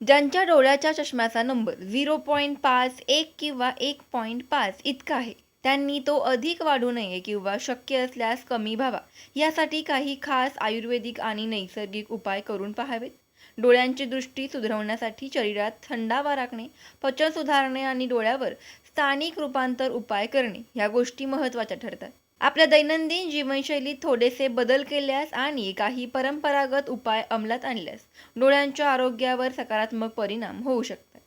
ज्यांच्या डोळ्याच्या चष्म्याचा number zero point पाच एक किंवा एक पॉईंट पाच इतका आहे त्यांनी तो अधिक वाढू नये किंवा शक्य असल्यास कमी व्हावा. यासाठी काही खास आयुर्वेदिक आणि नैसर्गिक उपाय करून पाहावेत. डोळ्यांची दृष्टी सुधारवण्यासाठी शरीरात थंडावा राखणे पचन सुधारणे आणि डोळ्यावर स्थानिक रूपांतर उपाय करणे ह्या गोष्टी महत्त्वाच्या ठरतात. आपल्या दैनंदिन जीवनशैलीत थोडेसे बदल केल्यास आणि काही परंपरागत उपाय अंमलात आणल्यास डोळ्यांच्या आरोग्यावर सकारात्मक परिणाम होऊ शकतात.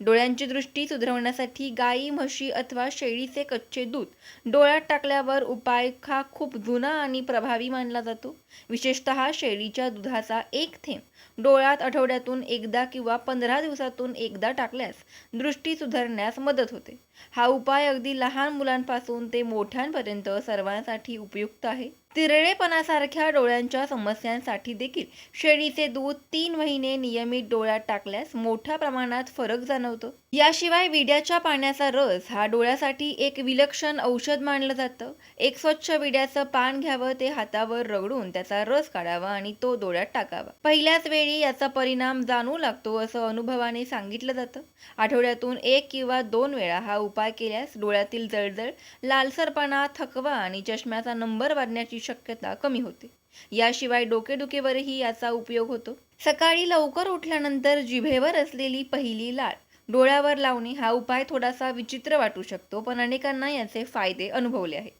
डोळ्यांची दृष्टी सुधारवण्यासाठी गाई म्हशी अथवा शेळीचे कच्चे दूध डोळ्यात टाकल्यावर उपाय हा खूप जुना आणि प्रभावी मानला जातो. विशेषतः शेळीच्या दुधाचा एक थेंब डोळ्यात आठवड्यातून एकदा किंवा पंधरा दिवसातून एकदा टाकल्यास दृष्टी सुधारण्यास मदत होते. हा उपाय अगदी लहान मुलांपासून ते मोठ्यांपर्यंत सर्वांसाठी उपयुक्त आहे. तिरळेपणासारख्या डोळ्यांच्या समस्यांसाठी देखील शेळीचे दूध तीन महिने नियमित डोळ्यात टाकल्यास मोठ्या प्रमाणात फरक जाणवतो. याशिवाय विड्याच्या पाण्याचा रस हा डोळ्यासाठी एक विलक्षण औषध मानलं जातं. एक स्वच्छ विड्याचं पान घ्यावं ते हातावर रगडून त्याचा रस काढावा आणि तो डोळ्यात टाकावा. पहिल्याच वेळी याचा परिणाम जाणू लागतो असं अनुभवाने सांगितलं जातं. आठवड्यातून एक किंवा दोन वेळा हा उपाय केल्यास डोळ्यातील जळजळ लालसरपणा थकवा आणि चष्म्याचा नंबर वाढण्याची शक्यता कमी होते. याशिवाय डोकेदुखीवरही याचा उपयोग होतो. सकाळी लवकर उठल्यानंतर जिभेवर असलेली पहिली लाळ डोळ्यावर लावणे हा उपाय थोडासा विचित्र वाटू शकतो पण अनेकांना याचे फायदे अनुभवले आहेत.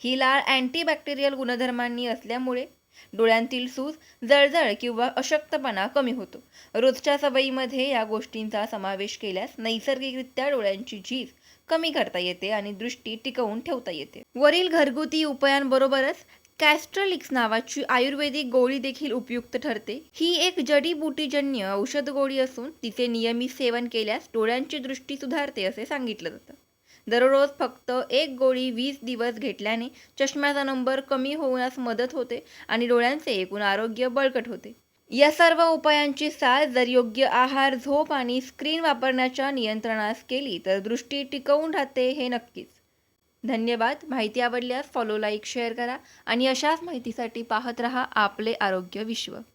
ही लाळ अँटीबॅक्टेरियल गुणधर्मांनी असल्यामुळे डोळ्यांतील सूज जळजळ किंवा अशक्तपणा कमी होतो. रोजच्या सवयीमध्ये या गोष्टींचा समावेश केल्यास नैसर्गिकरित्या डोळ्यांची झीज कमी करता येते आणि दृष्टी टिकवून ठेवता येते. वरील घरगुती उपायांबरोबरच कॅस्ट्रलिक्स नावाची आयुर्वेदिक गोळी देखील उपयुक्त ठरते. ही एक जडीबुटीजन्य औषध गोळी असून तिचे नियमित सेवन केल्यास डोळ्यांची दृष्टी सुधारते असे सांगितलं जातं. दररोज फक्त एक गोळी वीस दिवस घेतल्याने चष्म्याचा नंबर कमी होण्यास मदत होते आणि डोळ्यांचे एकूण आरोग्य बळकट होते. या सर्व उपायांची साथ जर योग्य आहार झोप आणि स्क्रीन वापरण्याच्या नियंत्रणास केली तर दृष्टी टिकवून राहते हे नक्कीच. धन्यवाद. माहिती आवडल्यास फॉलो लाईक शेअर करा आणि अशाच माहितीसाठी पाहत रहा आपले आरोग्य विश्व.